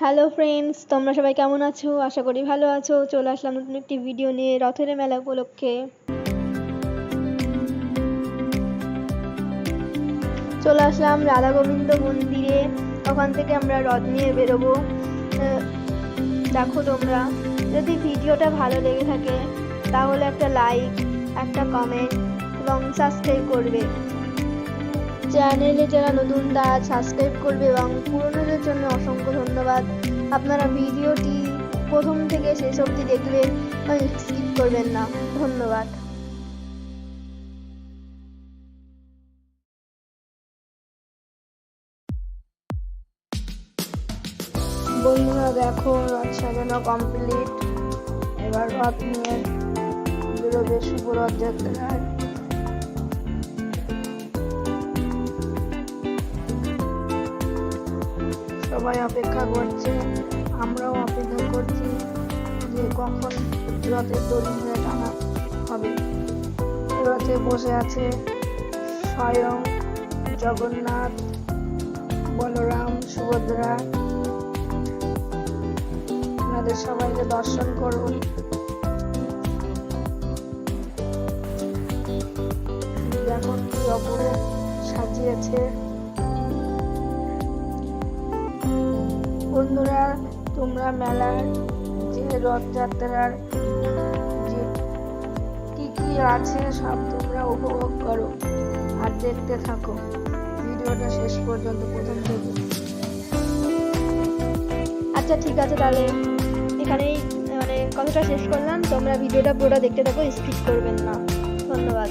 Hello friends তোমরা সবাই কেমন আছো? আশা করি ভালো আছো। চলে আসলাম নতুন একটি ভিডিও নিয়ে রথের মেলা উপলক্ষে। চলে আসলাম রাধা গোবিন্দ মন্দিরে। ওখান থেকে আমরা রথ নিয়ে বেরোবো। দেখো তোমরা, যদি ভিডিওটা ভালো লেগে থাকে, তাহলে একটা লাইক একটা কমেন্ট এবং সাবস্ক্রাইব করবে। চ্যানেলে যারা নতুন, তারা সাবস্ক্রাইব করবে এবং পুরনোদের জন্য ধন্যবাদ। আপনারা ভিডিওটি প্রথম থেকে শেষ অবধি দেখবেন স্কিপ করবেন না। ধন্যবাদ। বন্ধুরা, দেখো রথ সাজানো কমপ্লিট এবার রথ নিয়ে বেরোবে শুভ রথযাত্রার। সবাই অপেক্ষা করছে, আমরাও অপেক্ষা করছি যে কখন রথের দড়ি ধরে টানা হবে। রথে বসে আছে স্বয়ং জগন্নাথ, বলরাম, সুভদ্রা। আপনাদের সবাইকে দর্শন করুন। দেখুন কি অপূর্ব সাজিয়েছে। বন্ধুরা, তোমরা মেলার যে রথযাত্রার যে কি কি আছে সব তোমরা উপভোগ করো আর দেখতে থাকো। ভিডিওটা শেষ পর্যন্ত প্রথম থেকে। আচ্ছা ঠিক আছে তাহলে। এখানেই মানে কথাটা শেষ করলাম। তোমরা ভিডিওটা পুরোটা দেখতে থাকো, স্কিপ করবেন না। ধন্যবাদ।